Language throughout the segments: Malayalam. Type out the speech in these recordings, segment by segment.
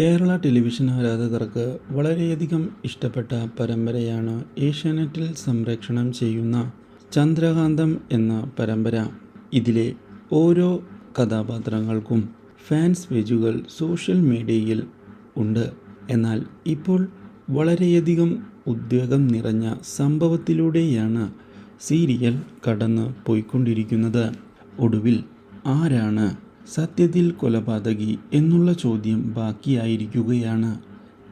കേരള ടെലിവിഷൻ ആരാധകർക്ക് വളരെയധികം ഇഷ്ടപ്പെട്ട പരമ്പരയാണ് ഏഷ്യാനെറ്റിൽ സംപ്രേക്ഷണം ചെയ്യുന്ന ചന്ദ്രകാന്തം എന്ന പരമ്പര. ഇതിലെ ഓരോ കഥാപാത്രങ്ങൾക്കും ഫാൻസ് പേജുകൾ സോഷ്യൽ മീഡിയയിൽ ഉണ്ട്. എന്നാൽ ഇപ്പോൾ വളരെയധികം ഉദ്വേഗം നിറഞ്ഞ സംഭവത്തിലൂടെയാണ് സീരിയൽ കടന്നു പോയിക്കൊണ്ടിരിക്കുന്നത് ഒടുവിൽ ആരാണ് സത്യത്തിൽ കൊലപാതകി എന്നുള്ള ചോദ്യം ബാക്കിയായിരിക്കുകയാണ്.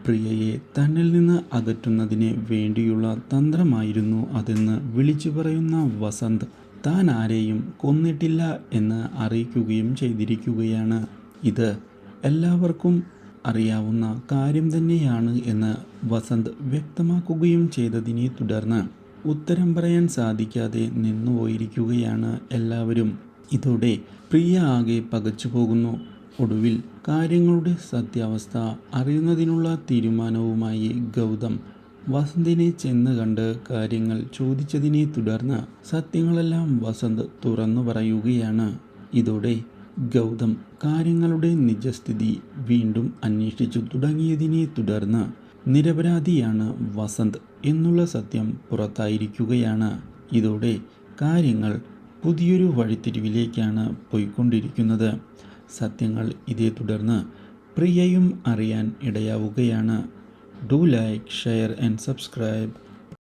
പ്രിയയെ തന്നിൽ നിന്ന് അകറ്റുന്നതിന് വേണ്ടിയുള്ള തന്ത്രമായിരുന്നു അതെന്ന് വിളിച്ചു പറയുന്ന വസന്ത്. താൻ ആരെയും കൊന്നിട്ടില്ല എന്ന് അറിയിക്കുകയും ചെയ്തിരിക്കുകയാണ്. ഇത് എല്ലാവർക്കും അറിയാവുന്ന കാര്യം തന്നെയാണ് എന്ന് വസന്ത് വ്യക്തമാക്കുകയും ചെയ്തതിനെ തുടർന്ന് ഉത്തരം പറയാൻ സാധിക്കാതെ നിന്നുപോയിരിക്കുകയാണ് എല്ലാവരും. ഇതോടെ പ്രിയ ആകെ പകച്ചു പോകുന്നു. ഒടുവിൽ കാര്യങ്ങളുടെ സത്യാവസ്ഥ അറിയുന്നതിനുള്ള തീരുമാനവുമായി ഗൗതം വസന്തിനെ ചെന്ന് കണ്ട് കാര്യങ്ങൾ ചോദിച്ചതിനെ തുടർന്ന് സത്യങ്ങളെല്ലാം വസന്ത് തുറന്നു പറയുകയാണ്. ഇതോടെ ഗൗതം കാര്യങ്ങളുടെ നിജസ്ഥിതി വീണ്ടും അന്വേഷിച്ചു തുടങ്ങിയതിനെ തുടർന്ന് നിരപരാധിയാണ് വസന്ത് എന്നുള്ള സത്യം പുറത്തായിരിക്കുകയാണ്. ഇതോടെ കാര്യങ്ങൾ പുതിയൊരു വഴിത്തിരിവിലേക്കാണ് പോയിക്കൊണ്ടിരിക്കുന്നത്. സത്യങ്ങൾ ഇതേ തുടർന്ന് പ്രിയയും അറിയാൻ ഇടയാവുകയാണ്. Do like share and subscribe